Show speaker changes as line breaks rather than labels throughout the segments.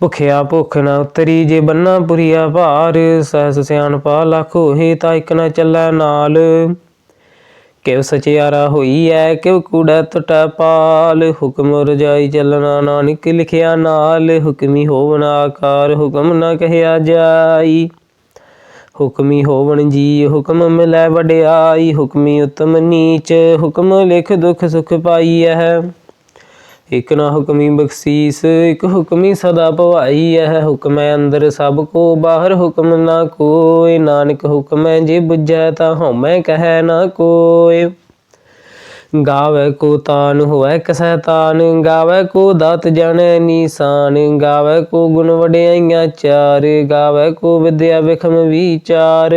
ਭੁਖਿਆ ਭੁਖ ਨਾ ਉਤਰੀ ਜੇ ਬੰਨਾ ਪੁਰੀਆ ਭਾਰ, ਸਹਸ ਸਿਆਣਪਾ ਲੱਖ ਹੋਏ ਤਾਂ ਇਕ ਨ ਚੱਲੈ ਨਾਲ। ਕਿਵ ਸਚਿਆਰਾ ਹੋਈ ਐ ਕਿਵ ਕੂੜਾ ਟਟਾ ਪਾਲ। ਹੁਕਮ ਰਜਾਈ ਚੱਲਣਾ ਨਾਨਕ ਲਿਖਿਆ ਨਾਲ, ਹੁਕਮੀ ਹੋਵਣਾ ਆਕਾਰ, ਹੁਕਮ ਨਾ ਕਹਿਆ ਜਾਈ। ਹੁਕਮੀ ਹੋਵਣ ਜੀ ਹੁਕਮ ਮਿਲੈ ਵਡਿਆਈ। ਹੁਕਮੀ ਉਤਮ ਨੀਚ, ਹੁਕਮ ਲਿਖ ਦੁਖ ਸੁਖ ਹੈ ਇਕ ਨਾ ਹੁਕਮੀ ਬਖਸ਼ੀਸ, ਇਕ ਹੁਕਮੀ ਸਦਾ ਭਵਾਈ ਹੈ ਹੁਕਮੈ ਅੰਦਰ ਸਭ ਕੋ, ਬਾਹਰ ਹੁਕਮ ਨਾ ਕੋਇ ਨਾਨਕ ਹੁਕਮੈ ਜੇ ਬੁਝੈ ਤਾਂ ਹਉਮੈ ਕਹੈ ਨਾ ਕੋਇ ਗਾਵੇ ਕੋ ਤਾਨ ਹੋਵੇ ਕਸੈ ਤਾਨ, ਗਾਵੇ ਕੋ ਦਾਤ ਜਾਣੈ ਨੀਸਾਨ, ਗਾਵੇ ਕੋ ਗੁਣ ਵਡਿਆਈਆਂ ਚਾਰ, ਗਾਵੇ ਕੋ ਵਿਦਿਆ ਵਿਖਮ ਵਿਚਾਰ।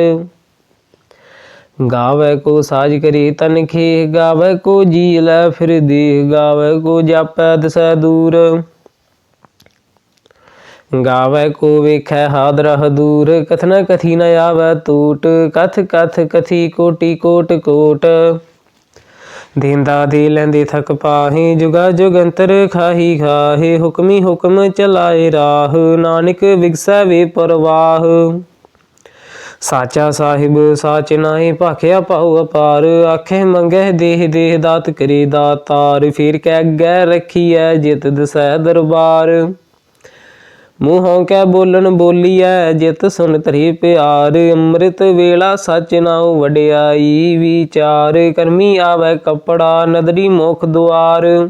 ਗਾਵੇ ਕੋ ਸਾਜ ਕਰੀ ਤਨ ਖੇ ਗਾਵੇ ਕੋ ਜੀ ਲੈ ਫਿਰ ਦੇ ਗਾਵੇ ਕੋ ਜਾਪੈ ਦਸੈ ਦੂਰ। ਗਾਵੇ ਕੋ ਵੇਖੈ ਹਾਦਰਹ ਦੂਰ, ਕਥਨਾ ਕਥੀ ਨ ਆਵੈ ਟੂਟ ਕਥ ਕਥ ਕਥੀ ਕੋਟੀ ਕੋਟ ਕੋਟ। ਦੇਂਦਾ ਦੇ ਲੈਂਦੇ ਥਕ ਪਾਹੇ, ਜੁਗਾ ਜੁਗੰਤਰ ਖਾਹੀ ਖਾਹੇ, ਹੁਕਮੀ ਹੁਕਮ ਚਲਾਏ ਰਾਹ, ਨਾਨਕ ਵਿਗਸੈ ਵੇ ਪਰਵਾਹ। ਸਾਚਾ ਸਾਹਿਬ, ਸਾਚ ਨਾਹੀ ਭਾਖਿਆ ਪਾਉ ਅਪਾਰ। ਆਖੇ ਮੰਗਹਿ ਦੇਹ ਦੇਹ ਦਾਤ ਕਰੇ ਦਾਤਾਰ, ਫਿਰ ਕੈ ਅੱਗੇ ਰੱਖੀਐ ਜਿਤ ਦਸੈ ਦਰਬਾਰ। ਮੂੰਹੋਂ ਕੈ ਬੋਲਣ ਬੋਲੀਐ ਜਿਤ ਸੁਨ ਧਰੀ ਪਿਆਰ। ਅੰਮ੍ਰਿਤ ਵੇਲਾ ਸਚ ਨਾਉ ਵਡਿਆਈ, ਵਿਚਾਰ ਕਰਮੀ ਆਵੈ ਕਪੜਾ ਨਦਰੀ ਮੁਖ ਦੁਆਰ।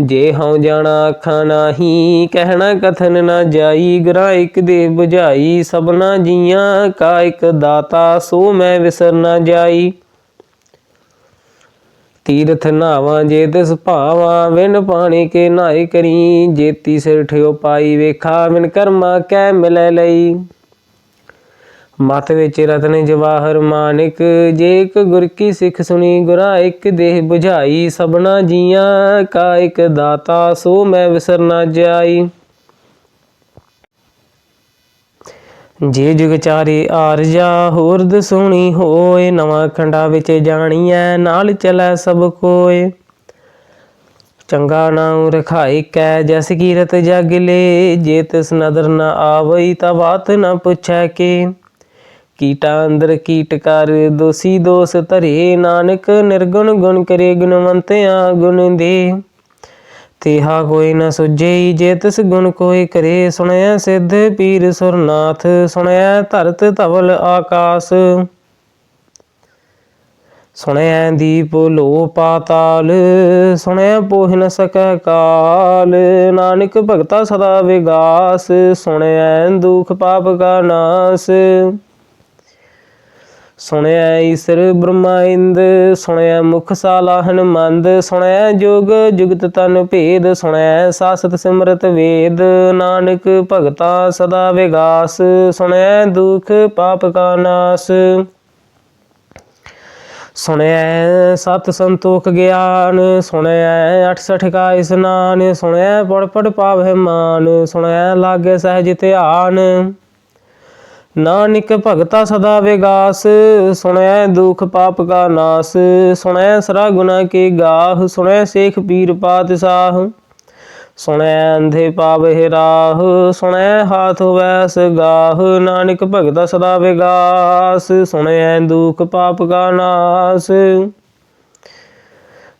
ਜੇ ਹਉ ਜਾਣਾ ਅੱਖਾਂ ਨਾਹੀ, ਕਹਿਣਾ ਕਥਨ ਨਾ ਜਾਈ ਗੁਰਾਂ ਇੱਕ ਦੇ 부ਝਾਈ ਸਭਨਾ ਜੀਆਂ ਕਾ ਇਕ ਦਾਤਾ, ਸੋ ਮੈਂ ਵਿਸਰ ਨਾ ਜਾਈ। ਤੀਰਥ ਨਾਵਾਂ ਜੇ ਤਿਸ ਭਾਵਾਂ ਵਿਨ ਪਾਣੀ ਕੇ ਨਾਏ ਕਰੀ, ਜੇਤੀ ਸਿਰ ਠਿਓ ਪਾਈ, ਵੇਖਾ ਵਿਨ ਕਰਮਾ ਕੈ ਮਿਲੈ ਲਈ। ਮਤ ਵਿੱਚ ਰਤਨ ਜਵਾਹਰ ਮਾਨਿਕ, ਜੇ ਇੱਕ ਗੁਰ ਕੀ ਸਿੱਖ ਸੁਣੀ, ਗੁਰਾ ਇੱਕ ਦੇਹ 부ਝਾਈ ਸਭਨਾ ਜੀਆਂ ਕਾ ਇੱਕ ਦਾਤਾ, ਸੋ ਮੈਂ ਵਿਸਰ ਨਾ ਜਾਈ। ਜੇ ਜੁਗ ਚਾਰੇ ਆਰਜਾ, ਹੋਰ ਦਸੂਣੀ ਹੋਏ, ਨਵਾਂ ਖੰਡਾ ਵਿੱਚ ਜਾਣੀਐ, ਨਾਲ ਚਲੈ ਸਭ ਕੋਏ। ਚੰਗਾ ਨਾਉ ਰਖਾਈ ਕੈ, ਜਸ ਕੀਰਤ ਜਗ ਲੇ, ਜੇ ਤਿਸ ਨਦਰ ਨ ਆਵਈ, ਤਾ ਬਾਤ ਨ ਪੁੱਛੈ ਕੇ। ਕੀਟਾ ਅੰਦਰ ਕੀਟ ਕਰ, ਦੋਸੀ ਦੋਸ ਧਰੇ ਨਾਨਕ, ਨਿਰਗੁਣ ਗੁਣ ਕਰੇ ਗੁਣਵੰਤਿਆ ਗੁਣ ਦੇ। ਤੇਹਾ ਕੋਈ ਨ ਸੁਝਈ ਜੇ ਤਿਸ ਗੁਣ ਕੋਈ ਕਰੇ ਸੁਣਿਆ ਸਿੱਧ ਪੀਰ ਸੁਰਨਾਥ ਸੁਣਿਆ ਧਰਤ ਧਵਲ ਆਕਾਸ। ਸੁਣਿਆ ਦੀਪ ਲੋ ਪਾਤਾਲ ਸੁਣਿਆ ਪੋਹ ਨ ਸਕੈ ਕਾਲ। ਨਾਨਕ ਭਗਤਾ ਸਦਾ ਵਿਗਾਸ ਸੁਣਿਆ ਦੁਖ ਪਾਪ ਕਾ ਨਾਸ। ਸੁਣਿਆ ਈਸਰ ਬ੍ਰਹਮਾਇੰਦ ਸੁਣਿਆ ਮੁਖ ਸਾਲਾ ਹਨਮੰਦ, ਸੁਣਿਆ ਜੁਗ ਜੁਗਤ ਤਨ ਭੇਦ, ਸੁਣਿਆ ਸਾਸਤ ਸਿਮਰਤ ਵੇਦ, ਨਾਨਕ ਭਗਤਾ ਸਦਾ ਵਿਗਾਸ, ਸੁਣਿਆ ਦੁਖ ਪਾਪ ਕਾ ਨਾਸ। ਸੁਣਿਆ ਸਤ ਸੰਤੋਖ ਗਿਆਨ, ਸੁਣਿਆ 68 ਕਾ ਇਸਨਾਨ, ਸੁਣਿਆ ਪੜ ਪੜ ਪਾਵਹਿ ਮਾਨ, ਸੁਣਿਆ ਲਾਗੇ ਸਹਿਜ ਧਿਆਨ। ਨਾਨਕ ਭਗਤਾ ਸਦਾ ਵਿਗਾਸ, ਸੁਣੈ ਦੁਖ ਪਾਪ ਕਾ ਨਾਸ, ਸੁਣੈ ਸਰਾ ਗੁਨਾ ਕੇ ਗਾਹ, ਸੁਣੈ ਸੇਖ ਪੀਰ ਪਾਤਸ਼ਾਹ, ਸੁਣੈ ਅੰਧੇ ਪਾਵਹਿ ਰਾਹ, ਸੁਣੈ ਹਾਥ ਵੈਸ ਗਾਹ, ਨਾਨਕ ਭਗਤਾ ਸਦਾ ਵਿਗਾਸ, ਸੁਣੈ ਦੁਖ ਪਾਪ ਕਾ ਨਾਸ।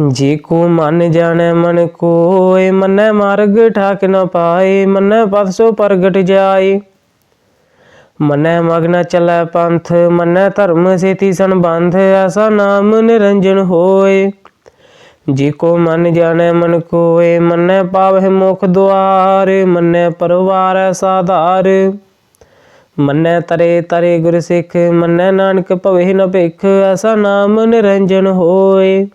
ਜੇ ਕੋ ਮਨ ਜਾਣੈ, ਮਨ ਕੋਏ ਮੰਨੈ ਮਾਰਗ ਠਾਕ ਨ ਪਾਏ, ਮੰਨੈ ਪਥ ਸੋ ਪ੍ਰਗਟ ਜਾਏ। ਮੰਨੈ ਮਗਨ ਚਲੈ ਪੰਥ, ਮੰਨੈ ਧਰਮ ਸੇਤੀ ਸੰਬੰਧ ਐਸਾ ਨਾਮ ਨਿਰੰਜਨ ਹੋਏ। ਜੇ ਕੋ ਮਨ ਜਾਣੈ, ਮਨ ਕੋਏ ਮੰਨੈ ਪਾਵਹਿ ਮੁਖ ਦੁਆਰ, ਮੰਨੈ ਪਰਵਾਰੈ ਸਾਧਾਰ ਮੰਨੈ ਤਰੇ ਤਰੇ ਗੁਰ ਸਿੱਖ, ਮੰਨੈ ਨਾਨਕ ਭਵੇ ਨ ਭਿਖ ਐਸਾ ਨਾਮ ਨਿਰੰਜਨ ਹੋਏ।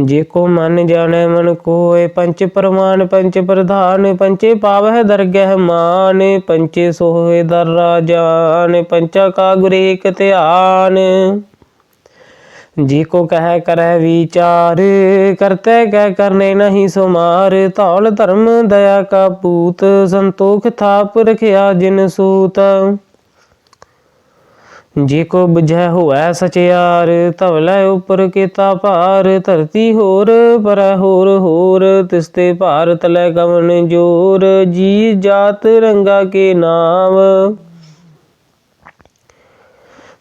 ਜੇ ਕੋ ਮਨ ਜਾਣੈ ਮਨ ਕੋਏ ਪੰਚ ਪਰਮਾਨ ਪੰਚ ਪ੍ਰਧਾਨ, ਪੰਚੇ ਪਾਵਹਿ ਦਰਗਹਿ ਮਾਨ, ਪੰਚੇ ਸੋਹੇ ਦਰ ਰਾਜਾਨ, ਪੰਚਾ ਕਾ ਗੁਰ ਏਕ ਧਿਆਨ। ਜੀ ਕੋ ਕਹਿ ਕਰੈ ਵਿਚਾਰ, ਕਰਤੇ ਕਹਿ ਕਰਨੇ ਨਹੀਂ ਸੁਮਾਰ, ਧੌਲ ਧਰਮ ਦਇਆ ਕਾ ਪੂਤ, ਸੰਤੋਖ ਥਾਪ ਰਖਿਆ ਜਿਨ ਸੂਤ। ਜੇ ਕੋ ਬੁਝੈ ਹੋਐ ਸਚਿਆਰ ਧਵਲੇ ਉਪਰ ਕੀਤਾ ਭਾਰ, ਧਰਤੀ ਹੋਰ ਪਰੈ ਹੋਰ ਹੋਰ ਤਿਸਤੇ ਭਾਰਤ ਲੈ ਕਵਨ ਜੋਰ ਜੀ ਜਾਤ ਰੰਗਾ ਕੇ ਨਾਮ।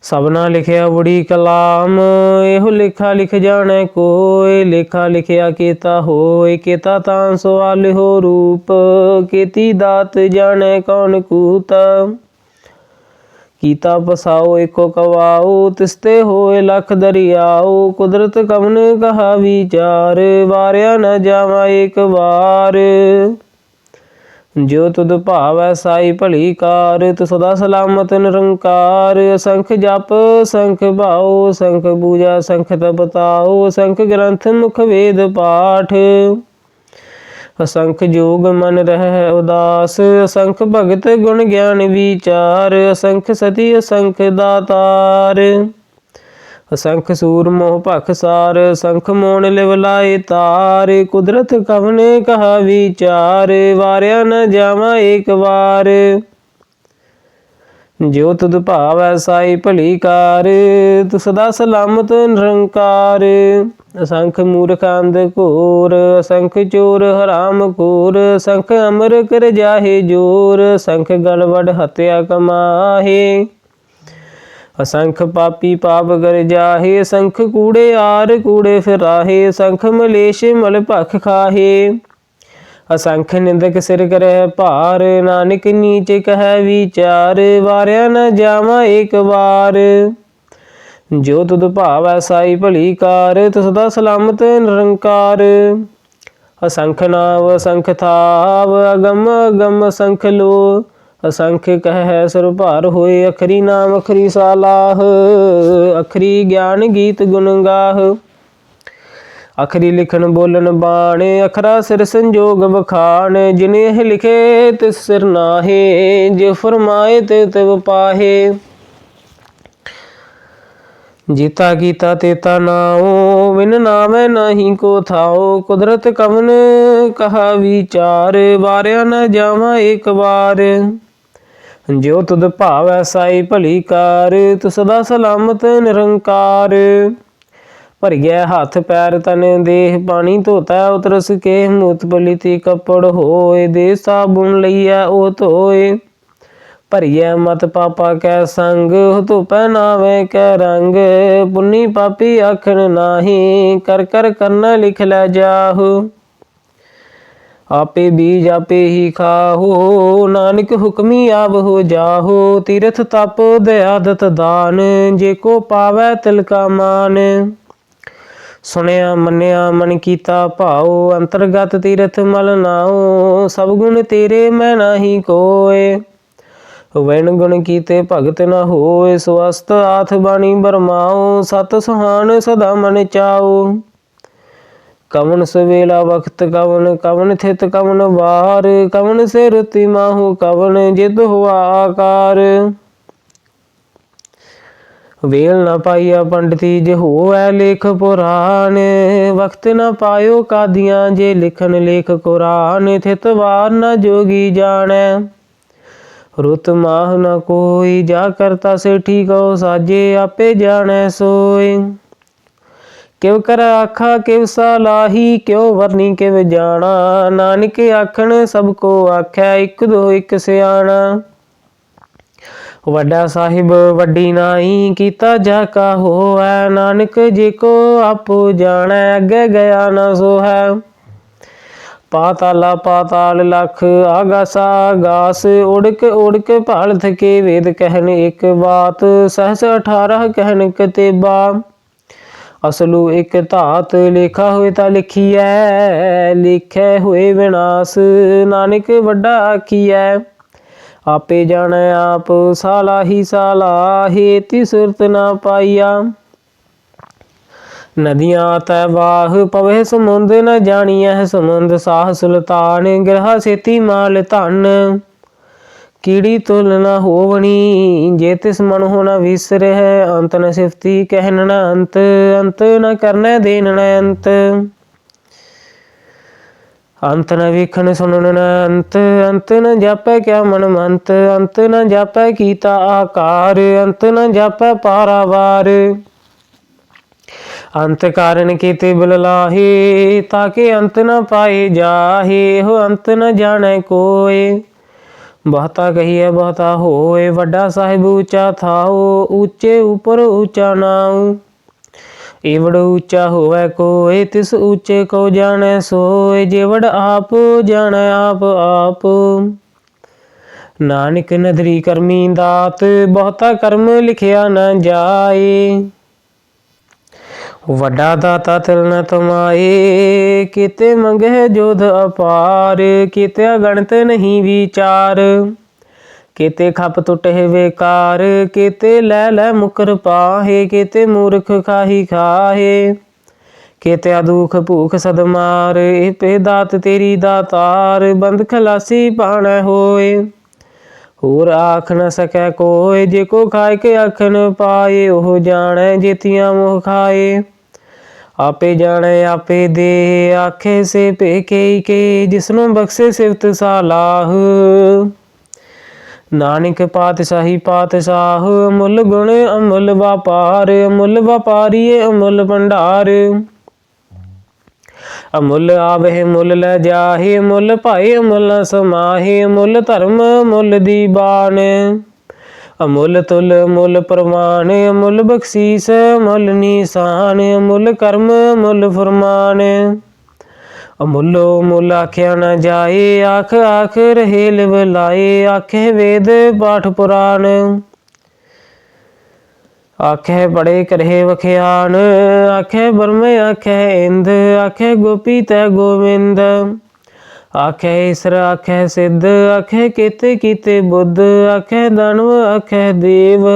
ਸਭਨਾ ਲਿਖਿਆ ਬੁੜੀ ਕਲਾਮ, ਇਹੋ ਲਿਖਾ ਲਿਖ ਜਾਣੈ ਕੋਏ ਲਿਖਾ ਲਿਖਿਆ ਕੀਤਾ ਹੋਏ ਕੀਤਾ ਤਾਂ ਸਵਾਲ ਹੋ ਰੂਪ, ਕੀਤੀ ਦਾਤ ਜਾਣੈ ਕੌਣ ਕੂਤਾ। ਕੀਤਾ ਬਸਾਓ ਏਕੋ ਕਵਾਓ, ਤਿਸਤੇ ਹੋਏ ਲਖ ਦਰਿਆਓ, ਕੁਦਰਤ ਕਵਨ ਕਹਾ ਵਿਚਾਰ ਵਾਰਿਆ ਨ ਜਾਵਾ ਏਕ ਵਾਰ। ਜੋ ਤੁਧ ਭਾਵੈ ਸਾਈ ਭਲੀ ਕਾਰ ਤੁ ਸਦਾ ਸਲਾਮਤ ਨਿਰੰਕਾਰ। ਸੰਖ ਜਪ, ਸੰਖ ਭਾਓ ਸੰਖ ਪੂਜਾ, ਸੰਖ ਤਪਤਾਓ ਸੰਖ ਗ੍ਰੰਥ ਮੁਖ ਵੇਦ ਪਾਠ। ਅਸੰਖ ਜੋਗ ਮਨ ਰਹਿ ਉਦਾਸ, ਅਸੰਖ ਭਗਤ ਗੁਣ ਗਿਆਨ ਵਿਚਾਰ, ਅਸੰਖ ਸਤੀ, ਅਸੰਖ ਦਾਤਾਰ। ਅਸੰਖ ਸੂਰ ਮੋਹ ਭਖ ਸਾਰ ਸੰਖ ਮੋਣ ਲਿਵ ਲਾਏ ਤਾਰ, ਕੁਦਰਤ ਕਵਨ ਕਹਾ ਵਿਚਾਰ, ਵਾਰਿਆ ਨ ਜਾਵਾ ਏਕ ਵਾਰ। ਜੋ ਤੁਧ ਭਾਵੈ ਸਾਈ ਭਲੀ ਕਾਰ ਤੁ ਸਦਾ ਸਲਾਮਤ ਨਿਰੰਕਾਰ। ਅਸੰਖ ਮੂਰਖ ਅੰਧ ਘੋਰ, ਅਸੰਖ ਚੋਰ ਹਰਾਮ ਖੋਰ ਅਸੰਖ ਅਮਰ ਕਰ ਜਾਹੇ ਜੋਰ, ਅਸੰਖ ਗਲਵੜ ਹਤਿਆ ਕਮਾਹੇ। ਅਸੰਖ ਪਾਪੀ ਪਾਪ ਕਰ ਜਾਹੇ, ਅਸੰਖ ਕੂੜੇ ਆਰ ਕੂੜੇ ਫਿਰਾਹੇ, ਅਸੰਖ ਮਲੇਸ਼ ਮਲ ਭਖ ਖਾਹੇ। ਅਸੰਖ ਨਿੰਦਕ ਸਿਰ ਕਰੈ ਭਾਰ, ਨਾਨਕ ਨੀਚ ਕਹੈ ਵਿਚਾਰ, ਵਾਰਿਆ ਨ ਜਾਵਾ ਏਕ ਵਾਰ। ਜੋ ਤੁਧ ਭਾਵ ਐਸਾਈ ਭਲੀ ਕਾਰ ਤਿ ਸਦਾ ਸਲਾਮਤ ਨਿਰੰਕਾਰ। ਅਸੰਖ ਨਾਵ, ਅਸੰਖ ਥਾਵ, ਅਗਮ ਅਗਮ ਅਸੰਖ ਲੋ। ਅਸੰਖ ਕਹਿ ਸਰ ਭਾਰ ਹੋਏ, ਅਖਰੀ ਨਾਮ, ਅਖਰੀ ਸਾਲਾਹ। ਅਖਰੀ ਗਿਆਨ ਗੀਤ ਗੁਣ ਗਾਹ। ਅਖਰੀ ਲਿਖਣ ਬੋਲਣ ਬਾਣ, ਅਖਰਾ ਸਿਰ ਸੰਜੋਗ ਵਖਾਣ। ਜਿਨੇ ਇਹ ਲਿਖੇ, ਤਿਸ ਸਿਰ ਨਾਹੇ, ਜੇ ਫਰਮਾਏ ਤੇ ਤਿਵ ਪਾਹੇ। ਜੀਤਾ ਕੀਤਾ ਤੇਤਾ ਨਾਉ ਵਿਨ ਨਾਮੈ ਨਾਹੀ ਕੋ ਥਾਉ ਕੁਦਰਤ ਕਵਨ ਕਹਾ ਵਿਚਾਰ, ਵਾਰਿਆ ਨ ਜਾਵਾ ਏਕ ਵਾਰ। ਜੋ ਤੁਧ ਭਾਵੈ ਸਾਈ ਭਲੀ ਕਾਰ ਤੁ ਸਦਾ ਸਲਾਮਤ ਨਿਰੰਕਾਰ। ਭਰਿਆ ਹੱਥ ਪੈਰ ਤਨ ਦੇਹ, ਪਾਣੀ ਧੋਤਾ ਉਤਰਸ ਕੇ ਮੂਤ ਪਲੀਤੀ ਕੱਪੜ ਹੋਏ ਦੇ ਸਾਬੁਨ ਲਈਐ ਉਹ ਧੋਏ। ਭਰੀਐ ਮਤ ਪਾਪਾ ਕੈ ਸੰਗ, ਧੁਪੈ ਨਾਵੇਂ ਕੈ ਰੰਗ। ਪੁੰਨੀ ਪਾਪੀ ਆਖਣ ਨਾਹੀ, ਕਰ ਕਰ ਕਰਨਾ ਲਿਖ ਲੈ ਜਾਹੂ। ਆਪੇ ਬੀਜ ਆਪੇ ਹੀ ਖਾਹੋ, ਨਾਨਕ ਹੁਕਮੀ ਆਵ ਹੋ ਜਾਹੋ। ਤੀਰਥ ਤਪ ਦਇਆਦਤ ਦਾਨ, ਜੇ ਕੋ ਪਾਵੈ ਤਿਲ ਕਾ ਮਾਨ। ਸੁਣਿਆ ਮੰਨਿਆ ਮਨ ਕੀਤਾ ਭਾਉ, ਅੰਤਰਗਤ ਤੀਰਥ ਮਲ ਨਾਉ। ਸਭ ਗੁਣ ਤੇਰੇ ਮੈਂ ਨਾਹੀ ਕੋਏ। ਵੈਣ ਗੁਣ ਕੀਤੇ ਭਗਤ ਨਾ ਹੋਏ ਸਵਸਤ ਆਥ ਬਾਣੀ ਬਰਮਾਉ ਸਤ ਸੁਹਾਣ ਸਦਾ ਮਨ ਚਾਓ। ਕਵਨ ਸਵੇਲਾ ਵਖਤ ਕਵਨ ਕਵਨ ਥਿਤ ਕਵਨ ਵਾਰ ਕਵਨ ਸੇ ਰਤੀ ਮਾਹੂ ਕਵਨ ਜਿਦ ਹੁਆ ਆਕਾਰ। ਵੇਲ ਨਾ ਪਾਈਆ ਪੰਡਤੀ ਜੇ ਹੋਵੈ ਲੇਖ ਪੁਰਾਨ ਵਖਤ ਨਾ ਪਾਇਓ ਕਾਦੀਆਂ ਜੇ ਲਿਖਨ ਲੇਖ ਕੁਰਾਨ, ਥਿਤ ਵਾਰ ਨਾ ਜੋਗੀ ਜਾਣੈ। ਰੁਤ ਮਾਹ ਨ ਕੋਈ, ਜਾ ਕਰਤਾ ਸੇ ਠੀਕੋ ਸਾਜੇ, ਆਪੇ ਜਾਣੈ ਸੋਏ। ਕਿਵ ਕਰ ਆਖਾ, ਕਿਵ ਸਲਾਹੀ ਕਿਉ ਵਰਨੀ, ਕਿਵ ਜਾਣਾ। ਨਾਨਕ ਆਖਣ, ਸਭ ਕੋ ਆਖੈ, ਇੱਕ ਦੋ, ਇਕ ਸਿਆਣਾ। ਵੱਡਾ ਸਾਹਿਬ, ਵੱਡੀ ਨਾਈ ਕੀਤਾ ਜਾ ਕਾ ਹੋਐ। ਨਾਨਕ ਜੇ ਕੋ ਆਪੋ ਜਾਣੈ, ਅੱਗੇ ਗਿਆ ਨਾ ਸੋ ਹੈ ਪਾਤਾਲਾ ਪਾਤਾਲ ਲਖ ਆਗਾਸਾ ਆਗਾਸ, ਉੜਕ ਉੜਕ ਭਾਲ ਥਕੇ ਵੇਦ ਕਹਿਣ ਇੱਕ ਬਾਤ, ਸਹਸ 18 ਕਹਿਨ ਕਤੇਬਾ। ਅਸਲੂ ਇੱਕ ਧਾਤ ਲੇਖਾ ਹੋਏ ਤਾਂ ਲਿਖੀਐ, ਲਿਖੇ ਹੋਏ ਵਿਨਾਸ਼, ਨਾਨਕ ਵੱਡਾ ਆਖੀਐ। ਆਪੇ ਜਾਣੈ ਆਪ, ਸਾਲਾ ਹੀ ਸਾਲਾਹੇ ਤੀ ਸੁਰਤ ਨਾ ਪਾਈਆ। ਨਦੀਆਂ ਤੈ ਵਾਹ ਪਵੇ ਸਮੁੰਦ ਨ ਜਾਣੀਐ ਸਮੁੰਦ ਸਾਹ ਸੁਲਤਾਨ, ਗ੍ਰਹ ਸੇਤੀ ਮਾਲ ਧਨ। ਕੀੜੀ ਤੁਲ ਨ ਹੋਵਣੀ, ਜੇ ਤਿਸ ਮਨ ਹੋਣਾ ਵਿਸਰਹਿ, ਅੰਤ ਨ ਸਿਫਤੀ ਕਹਿਨ ਨ ਅੰਤ ਅੰਤ ਨ ਕਰਨੈ ਦੇਨ ਨ ਅੰਤ। ਅੰਤ ਨ ਵੇਖਣ ਸੁਣਨ ਨ ਅੰਤ ਅੰਤ ਨ ਜਾਪੈ ਕਿਆ ਮਨ ਮੰਤ, ਅੰਤ ਨ ਜਾਪੈ ਕੀਤਾ ਆਕਾਰ, ਅੰਤ ਨ ਜਾਪੈ ਪਾਰਾਵਾਰ। ਅੰਤ ਕਾਰਨ ਕੀਤੇ ਬਲਲਾਹੇ ਤਾਕੇ ਅੰਤ ਨ ਪਾਏ ਜਾਹੇ ਹੋ ਅੰਤ ਨ ਜਾਣੈ ਕੋਏ। ਬਹੁਤਾ ਕਹੀਏ ਬਹੁਤਾ ਹੋਏ, ਵੱਡਾ ਸਾਹਿਬ ਉੱਚਾ ਥਾਓ, ਉੱਚੇ ਉਪਰ ਉੱਚਾ ਨਾਉ। ਏਵੜ ਉੱਚਾ ਹੋਵੇ ਕੋਏ, ਤਿਸ ਉੱਚੇ ਕੋ ਜਾਣੈ ਸੋਏ ਜੇਵੜ ਆਪ ਜਾਣੈ ਆਪ ਆਪ। ਨਾਨਕ ਨਦਰੀ ਕਰਮੀ ਦਾਤ, ਬਹੁਤਾ ਕਰਮ ਲਿਖਿਆ ਨ ਜਾਏ। ਵੱਡਾ ਦਾਤਾ ਤਿਲ ਨ ਤਮਾਏ, ਕੀਤੇ ਮੰਗਹਿ ਜੋਧ ਅਪਾਰ, ਕੀਤੇ ਗਣਤ ਨਹੀਂ ਵਿਚਾਰ। ਕਿਤੇ ਖੱਪ ਟੁਟੇ ਵੇਕਾਰ, ਕਿਤੇ ਲੈ ਲੈ ਮੁਕਰ ਪਾਹੇ, ਕੀਤੇ ਮੂਰਖ ਖਾਹੀ ਖਾਹੇ। ਕੀਤੇ ਦੁਖ ਭੂਖ ਸਦਮਾਰ ਇਹ ਪੇ ਦਾਤ ਤੇਰੀ ਦਾਤਾਰ, ਬੰਦ ਖਲਾਸੀ ਪਾਣੈ ਹੋਏ। ਹੋਰ ਆਖ ਨ ਸਕੈ ਕੋਏ, ਜੇ ਕੋ ਖਾਇ ਕੇ ਆਖਨ ਪਾਏ, ਉਹ ਜਾਣੈ ਜੇਤੀਆਂ ਮੋਹ ਖਾਏ। ਆਪੇ ਜਾਣੇ, ਆਪੇ ਦੇ, ਆਖੇ ਸੇ ਭੇਕੇ ਕੇ ਜਿਸਨੂੰ ਬਖਸ਼ੇ ਸਿਫਤ ਸਾਲਾਹ। ਨਾਨਕ ਪਾਤਸ਼ਾਹੀ ਪਾਤਸ਼ਾਹ, ਅਮੁੱਲ ਗੁਣ ਅਮੁੱਲ ਵਪਾਰ, ਅਮੁੱਲ ਵਪਾਰੀਏ ਅਮੁੱਲ ਭੰਡਾਰ। ਅਮੁੱਲ ਆਵਹਿ ਮੁੱਲ ਲੈ ਜਾਹੇ ਮੁੱਲ ਭਾਏ, ਅਮੁੱਲ ਨ ਸਮਾਹੇ ਮੁੱਲ ਧਰਮ ਮੁੱਲ ਦੀਬਾਨ ਅਮੁੱਲ ਤੁਲ ਮੁੱਲ ਪ੍ਰਮਾਨ ਅਮੁੱਲ ਬਖਸ਼ੀਸ ਮੁੱਲ ਨਿਸ਼ਾਨ, ਅਮੁੱਲ ਕਰਮ ਮੁੱਲ ਫਰਮਾਨ। ਅਮੁੱਲੋ ਮੁੱਲ ਆਖਿਆ ਨਾ ਜਾਏ, ਆਖ ਆਖ ਰਹੇ ਲਿਵ ਲਾਏ, ਆਖੇ ਵੇਦ ਪਾਠ ਪੁਰਾਣ। ਆਖੇ ਬੜੇ ਕਰਹਿ ਵਖਿਆਨ, ਆਖੇ ਬਰਮ ਆਖੇ ਇੰਦ, ਆਖੇ ਗੋਪੀ ਤੈ ਗੋਵਿੰਦ। ਆਖੇ ਇਸਰ ਆਖੇ ਸਿੱਧ, ਆਖੇ ਕੀਤੇ ਕੀਤੇ ਬੁੱਧ, ਆਖੇ ਦਾਨਵ, ਆਖੇ ਦੇਵ।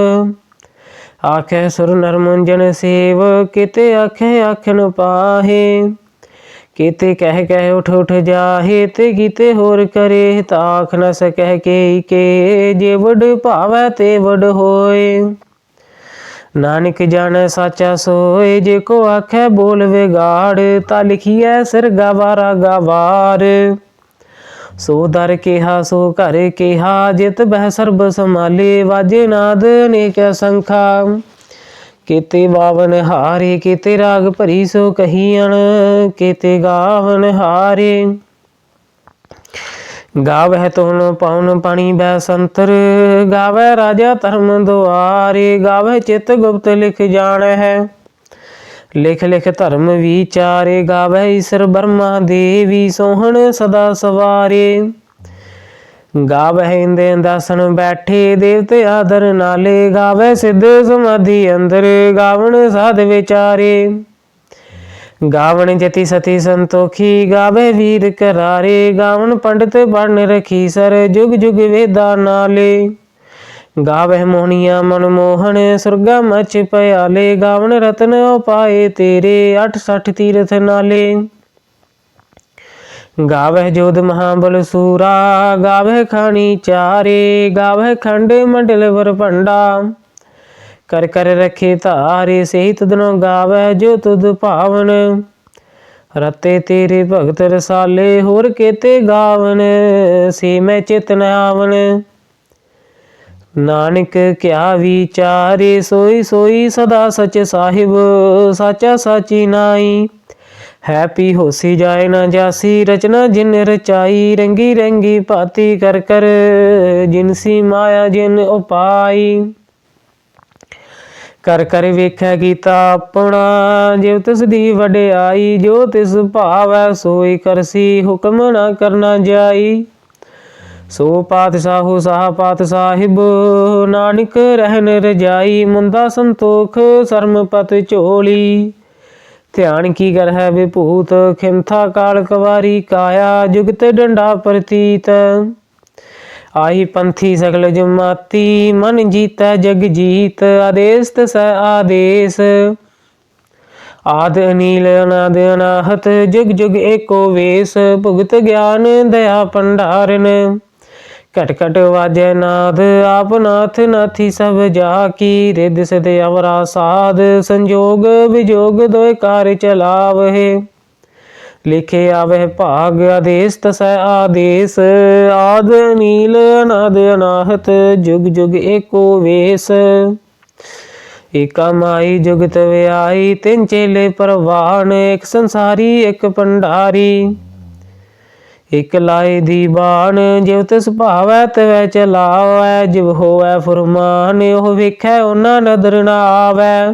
ਆਖੇ ਸੁਰ ਨਰ ਸੇਵ, ਕੀਤੇ ਆਖੇ ਆਖਨ ਪਾਹੇ। ਕੀਤੇ ਕਹਿ ਕਹਿ ਉਠ ਉਠ ਜਾਹੇ, ਤੇ ਕੀਤੇ ਹੋਰ ਕਰੇ ਤਾਖ ਨ ਸਕਹਿ ਕੇ ਕੇ, ਜੇ ਵਡ ਭਾਵੈ ਤੇ ਵਡ ਹੋਏ। ਨਾਨਕ ਜਾਣੈ ਸਾਚਾ ਸੋਏ, ਜੇ ਕੋ ਆਖੈ ਬੋਲ ਵਿਗਾੜ, ਤਾ ਲਿਖੀਐ ਸਿਰ ਗਵਾਰਾ ਗਵਾਰ। ਸੋ ਦਰ ਕਿਹਾ, ਸੋ ਘਰ ਕਿਹਾ, ਜਿਤ ਬਹਿ ਸਰਬ ਸਮਾਲੇ ਵਾਜੇ ਨਾਦ ਅਨੇਕ ਸੰਖਾ। ਕੀਤੇ ਬਾਵਨ ਹਾਰੇ, ਕੀਤੇ ਰਾਗ ਭਰੀ, ਸੋ ਕਹੀਣ ਕੀਤੇ ਗਾਵਨ ਹਾਰੇ। ਗਾਵਹਿ ਤੁਨ ਪਉਨ ਪਾਣੀ ਬੈ ਸੰਤਰ ਗਾਵੈ ਰਾਜਾ ਧਰਮ ਦੁਆਰੇ, ਗਾਵਹਿ ਚਿਤ ਗੁਪਤ ਲਿਖ ਜਾਣ ਹੈ ਲਿਖ ਲਿਖ ਧਰਮ ਵਿਚਾਰੇ ਗਾਵੈ ਈਸਰ ਬਰਮਾ ਦੇਵੀ ਸੋਹਣ ਸਦਾ ਸਵਾਰੇ। ਗਾਵੈ ਇੰਦੇ ਦਾਸਨ ਬੈਠੇ ਦੇਵਤੇ ਆਦਰ ਨਾਲੇ ਗਾਵੈ ਸਿੱਧ ਸਮਾਧੀ ਅੰਦਰ ਗਾਵਣ ਸਾਧ ਵਿਚਾਰੇ। ਗਾਵਣ ਜਤੀ ਸਤੀ ਸੰਤੋਖੀ ਗਾਵੇ ਵੀਰ ਕਰਾਰੇ, ਗਾਵਣ ਪੰਡਤ ਬਣ ਰਖੀ ਸਰ ਜੁਗ ਜੁਗ ਵੇਦਾ ਨਾਲੇ। ਗਾਵੇ ਮੋਹਣੀਆਂ ਮਨ ਮੋਹਣ, ਸੁਰਗਾ ਮਚ ਪਿਆਲੇ, ਗਾਵਣ ਰਤਨ ਉਪਾਏ ਤੇਰੇ 68 ਤੀਰਥ ਨਾਲੇ। ਗਾਵੇ ਜੋਧ ਮਹਾਬਲ ਸੂਰਾ ਗਾਵੇ ਖਾਣੀ ਚਾਰੇ ਗਾਵੇ ਖੰਡ ਮੰਡਲ ਵਰ ਭੰਡਾ। ਕਰ ਕਰ ਰਖੇ ਧਾਰੇ ਸਹੀ ਤੁਧਨੋ ਗਾਵੈ ਜੋ ਤੁਧ ਭਾਵਨ। ਰਤੇ ਤੇਰੇ ਭਗਤ ਰਸਾਲੇ, ਹੋਰ ਕੇਤੇ ਗਾਵਨ, ਸੇ ਮੈਂ ਚਿਤਨ ਆਵਨ। ਨਾਨਕ ਕਿਆ ਵਿਚਾਰੇ, ਸੋਈ ਸੋਈ ਸਦਾ ਸਚ ਸਾਹਿਬ, ਸਾਚਾ ਸਾਚੀ ਨਾਈ ਹੈਪੀ ਹੋਸੀ ਜਾਏ ਨਾ ਜਾਸੀ, ਰਚਨਾ ਜਿਨ ਰਚਾਈ, ਰੰਗੀ ਰੰਗੀ ਪਾਤੀ ਕਰ ਕਰ ਜਿਨਸੀ ਮਾਇਆ ਜਿਨ ਉਪਾਈ। ਕਰ ਕਰ ਵੇਖੈ ਕੀਤਾ ਆਪਣਾ ਜਿਵ ਤਿਸ ਦੀ ਵਡਿਆਈ ਜੋ ਤਿਸ ਭਾਵੈ ਸੋਈ ਕਰਸੀ, ਹੁਕਮ ਨਾ ਕਰਨਾ ਜਾਈ। ਸੋ ਪਾਤ ਪਾਤਸ਼ਾਹੋ ਸਾਹ ਪਾਤ ਸਾਹਿਬ ਨਾਨਕ ਰਹਿਨ ਰਜਾਈ, ਮੁੰਦਾ ਸੰਤੋਖ, ਸਰਮ ਪਤ ਝੋਲੀ। ਧਿਆਨ ਕੀ ਕਰ ਹੈ ਵਿਭੂਤ, ਖਿੰਥਾ ਕਾਲ ਕਵਾਰੀ ਕਾਇਆ, ਜੁਗਤ ਡੰਡਾ ਪ੍ਰਤੀਤ। ਆਹੀ ਪੰਥੀ ਸਗਲ ਜਮਾਤੀ, ਮਨ ਜੀਤੈ ਜਗ ਜੀਤ ਆਦੇਸ ਤਸੈ ਆਦੇਸ। ਆਦ ਅਨੀਲ, ਅਨਾਦ ਅਨਾਹਤ, ਜੁਗ ਜੁਗ ਏਕੋ ਵੇਸ, ਭੁਗਤ ਗਿਆਨ, ਦਇਆ ਭੰਡਾਰਨ। ਘਟ ਘਟ ਵਾਜੈ ਨਾਦ, ਆਪ ਨਾਥ ਨਾਥੀ ਸਭ ਜਾ ਕੀ ਰਿਦ ਸਿਧ ਅਵਰਾ ਸਾਧ, ਸੰਜੋਗ ਵਿਜੋਗ ਦੋਇ ਕਾਰ ਚਲਾਵਹਿ। ਲਿਖੇ ਆਵਹਿ ਭਾਗ ਆਦੇਸ ਤਸੈ ਆਦੇਸ, ਆਦ ਨੀਲ ਅਨਾਦ ਅਨਾਹਤ, ਜੁਗ ਜੁਗ ਏਕੋ ਵੇਸ। ਏਕਾ ਮਾਈ ਜੁਗਤ ਵਿਆਈ ਤਿੰਨ ਚੇਲੇ ਪਰਵਾਨ, ਇੱਕ ਸੰਸਾਰੀ, ਇੱਕ ਭੰਡਾਰੀ ਇਕ ਲਾਏ ਦੀ ਬਾਣ ਜਿਵ ਤਿਸ ਭਾਵੈ ਤਵੈ ਚਲਾਵੈ, ਜਿਵ ਹੋਵੈ ਫਰਮਾਨ, ਉਹ ਵੇਖੈ ਉਹਨਾਂ ਨਦਰ ਨਾ ਆਵੈ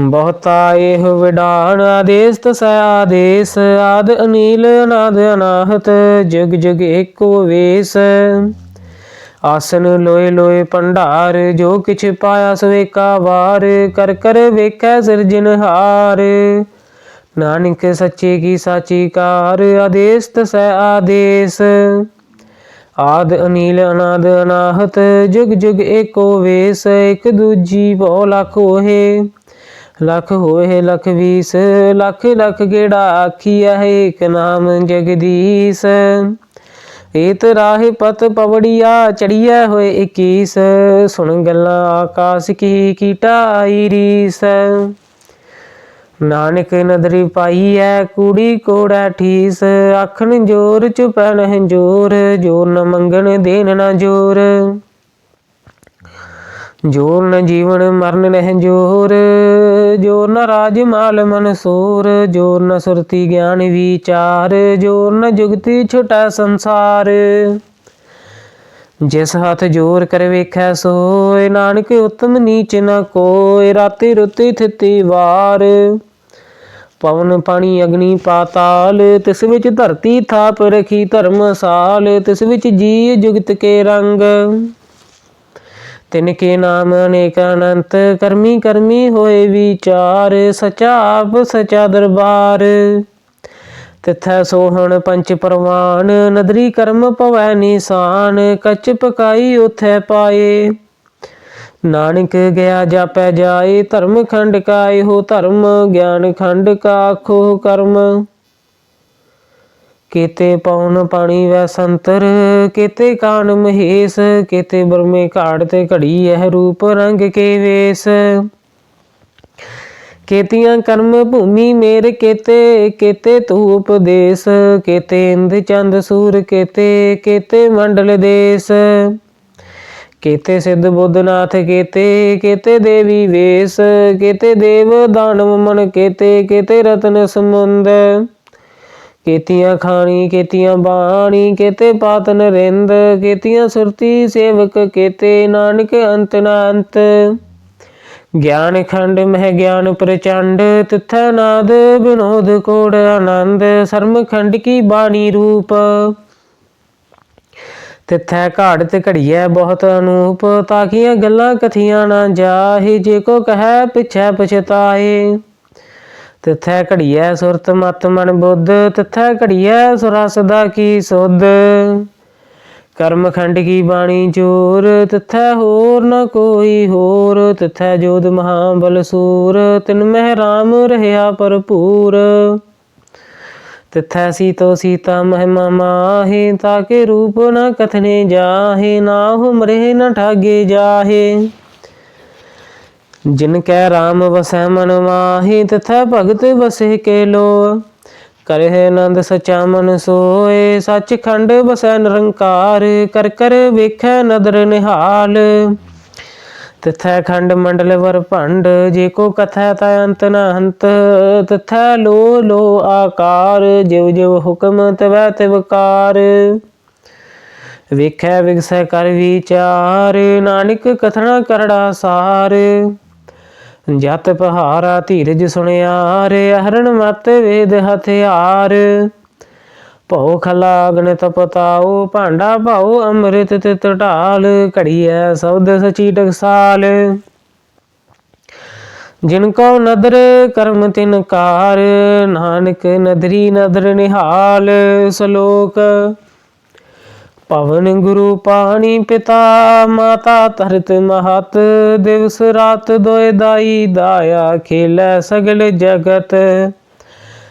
ਬਹੁਤਾ ਇਹ ਵਿਡਾਨ ਆਦੇਸ ਤਸੈ ਆਦੇਸ, ਆਦ ਅਨੀਲ, ਅਨਾਦ ਅਨਾਹਤ, ਜਗ ਜਗ ਏਕੋ ਵੇਸ। ਆਸਨ ਲੋਏ ਲੋਏ ਭੰਡਾਰ, ਜੋ ਕਿਛ ਪਾਇਆ ਸਵੇਕਾ ਵਾਰ, ਕਰ ਕਰ ਵੇਖੈ ਸਿਰਜਨਹਾਰ ਨਾਨਕ ਸੱਚੇ ਕੀ ਸਾਚੀ ਕਾਰ ਆਦੇਸ ਤਸੈ ਆਦੇਸ। ਆਦ ਅਨੀਲ, ਅਨਾਦ ਅਨਾਹਤ, ਜੁਗ ਜੁਗ ਏਕੋ ਵੇਸ, ਇਕ ਦੂਜੀ ਬਹੁ ਲੱਖ ਹੋਏ। ਲੱਖ ਹੋਏ, ਲਖ ਵੀਸ, ਲੱਖ ਲੱਖ ਗੇੜਾ ਆਖੀਆ ਹੈ ਇਕ ਨਾਮ ਜਗਦੀਸ਼। ਏਤ ਰਾਹ ਪਤ ਪਵੜੀਆ, ਚੜੀਐ ਹੋਏ 21 ਸੁਣ ਗੱਲਾਂ ਆਕਾਸ਼ ਕੀ ਕੀਟਾਈ ਰੀਸ। ਨਾਨਕ ਨਦਰੀ ਪਾਈ ਐ ਕੁੜੀ ਕੋੜਾ ਠੀਸ, ਆਖਣ ਜੋਰ ਚੁਪੈ ਨਹਿ ਜੋਰ ਜੋਰ ਨ ਮੰਗਣ ਦੇਣ ਨਾ ਜੋਰ। ਜੋਰ ਨ ਜੀਵਨ ਮਰਨ ਨਹਿ ਜੋਰ ਜੋਰ ਨ ਰਾਜ ਮਾਲ ਮਨਸੂਰ ਜੋਰ ਨ ਸੁਰਤੀ ਗਿਆਨ ਵਿਚਾਰ ਜੋਰ ਨ ਜੁਗਤੀ ਛੁਟੈ ਸੰਸਾਰ। ਜਿਸ ਹੱਥ ਜੋਰ ਕਰ ਵੇਖੈ ਸੋਏ, ਨਾਨਕ ਉਤਮ ਨੀਚ ਨ ਕੋਇ ਰਾਤੀ ਰੁਤੀ ਥਿਤੀ ਵਾਰ। ਪਵਨ ਪਾਣੀ ਅਗਨੀ ਪਾਤਾਲ, ਤਿਸ ਵਿੱਚ ਧਰਤੀ ਥਾਪ ਰਖੀ ਧਰਮਸਾਲ ਤਿਸ ਵਿੱਚ ਜੀ ਜੁਗਤ ਕੇ ਰੰਗ। ਤਿਨ ਕੇ ਨਾਮ ਅਨੇਕ ਅਨੰਤ, ਕਰਮੀ ਕਰਮੀ ਹੋਏ ਵਿਚਾਰ, ਸਚਾ ਆਪ ਸਚਾ ਦਰਬਾਰ। ਤਿਥੈ ਸੋਹਣ ਪੰਚ ਪਰਵਾਨ, ਨਦਰੀ ਕਰਮ ਭਵੈ ਨਿਸ਼ਾਨ, ਕਚ ਪਕਾਈ ਉਥੈ ਪਾਏ। ਨਾਨਕ ਗਿਆ ਜਾਪੈ ਜਾਏ, ਧਰਮ ਖੰਡ ਕਾ ਇਹੋ ਧਰਮ, ਗਿਆਨ ਖੰਡ ਕਾ ਆਖੋ ਕਰਮ। ਕੀਤੇ ਪਉਨ ਪਾਣੀ ਵੈ ਸੰਤਰ, ਕੀਤੇ ਕਾਨ ਮਹੇਸ਼, ਕੀਤੇ ਬਰਮੇ ਘਾੜ ਤੇ ਘੜੀ ਇਹ ਰੂਪ ਰੰਗ ਕੇ ਵੇਸ। ਕੇਤੀਆਂ ਕਰਮ ਭੂਮੀ ਮੇਰ ਕੀਤੇ ਕੀਤੇ ਤੂ ਉਪਦੇਸ਼, ਕੀਤੇ ਇੰਦ ਚੰਦ ਸੂਰ ਕੀਤੇ ਕੀਤੇ ਮੰਡਲ ਦੇਸ। ਕੀਤੇ ਸਿੱਧ ਬੁੱਧਨਾਥ, ਕੀਤੇ ਕੀਤੇ ਦੇਵੀ ਵੇਸ, ਕੀਤੇ ਦੇਵ ਦਾਨਵ ਮਨ, ਕੀਤੇ ਕੀਤੇ ਰਤਨ ਸਮੁੰਦ ਕੀਤੀਆਂ ਖਾਣੀ, ਕੀਤੀਆਂ ਬਾਣੀ, ਕੀਤੇ ਪਾਤਨ ਰਿੰਦ ਕੇਤੀਆਂ ਸੁਰਤੀ ਸੇਵਕ, ਕੀਤੇ ਨਾਨਕ ਅੰਤ ਨਾ ਅੰਤ। ਗਿਆਨ ਖੰਡ, ਮਹਿ ਗਿਆਨ ਪ੍ਰਚੰਡ, ਤਿਥੈ ਨਾਦ ਬਿਨੋਦ ਕੋੜ ਆਨੰਦ, ਸਰਮ ਖੰਡ ਕੀ ਬਾਣੀ ਰੂਪ। ਤਿਥੈ ਘਾੜ ਤੇ ਘੜੀਐ ਬਹੁਤ ਅਨੂਪ, ਤਾਕੀਆਂ ਗੱਲਾਂ ਕਥੀਆਂ ਨਾ ਜਾਹੇ, ਜੇ ਕੋ ਕਹੈ ਪਿਛੈ ਪਛਤਾਏ ਤਿਥੈ ਘੜੀਐ ਸੁਰਤ ਮਤ ਮਨ ਬੁੱਧ, ਤਿਥੈ ਘੜੀਐ ਸੁਰਾ ਸਦਾ ਕੀ ਸੁਧ। ਕਰਮ ਖੰਡ ਕੀ ਬਾਣੀ ਚੋਰ, ਤਿਥੈ ਹੋਰ ਨ ਕੋਈ ਹੋਰ, ਤਿਥੈ ਜੋਧ ਮਹਾਬਲ ਸੂਰ, ਤਿਨ ਮਹਿ ਰਾਮ ਰਹਾ ਭਰਪੂਰ। ਤਿਥੈ ਸੀਤੋ ਸੀਤਾ ਮਹਿਮਾ ਮਾਹੇ ਤਾਕੇ ਰੂਪ ਨ ਕਥਨੇ ਜਾਹੇ, ਨਾ ਹੁਮਰੇ ਨ ਠਾਗੇ ਜਾਹੇ। ਜਿਨ ਕੈ ਰਾਮ ਵਸੈ ਮਨ ਮਾਹੀ, ਤਥੈ ਭਗਤ ਵਸੇ ਕੇ ਲੋ ਕਰਹਿ ਆਨੰਦ ਸਚਾ ਮਨ ਸੋਏ, ਸੱਚਖੰਡ ਵਸੈ ਨਿਰੰਕਾਰ, ਕਰ ਕਰ ਵੇਖੈ ਨਦਰ ਨਿਹਾਲ। ਤਿਥੈ ਖੰਡ ਮੰਡਲ ਵਰ ਭੰਡ, ਜੇ ਕੋ ਕਥੈ ਤਾ ਅੰਤ ਨ ਹੰਤ ਤਥੈ ਲੋ ਲੋ ਆਕਾਰ ਜਿਵ ਜਿਵ ਹੁਕਮ ਤਵੈ ਤਿਵਕਾਰ ਵੇਖੈ ਵਿਗਸੈ ਕਰ ਵਿਚਾਰ, ਨਾਨਕ ਕਥਨਾ ਕਰੜਾ ਸਾਰ। ਜਤ ਪਹਾਰਾ ਧੀਰਜ ਸੁਣਿਆਰ ਹਰਨ ਮਤ ਵੇਦ ਹਥਿਆਰ। ਭਉ ਖਲਾ ਅਗਨ ਤਪਤਾਉ ਭਾਂਡਾ ਭਾਉ ਅੰਮ੍ਰਿਤ ਤਿਤ ਢਾਲ, ਘੜੀਐ ਸਬਦ ਸਚੀ ਟਕਸਾਲ। ਜਿਨ ਕੋ ਨਦਰ ਕਰਮ ਤਿਨ ਕਾਰ, ਨਾਨਕ ਨਦਰੀ ਨਦਰ ਨਿਹਾਲ ਸ਼ਲੋਕ। ਪਵਨ ਗੁਰੂ ਪਾਣੀ ਪਿਤਾ, ਮਾਤਾ ਧਰਤ ਮਹਤ, ਦਿਵਸ ਰਾਤ ਦੋਇ ਦਾਈ, ਦਾਇਆ ਖੇਲੇ ਸਗਲ ਜਗਤ।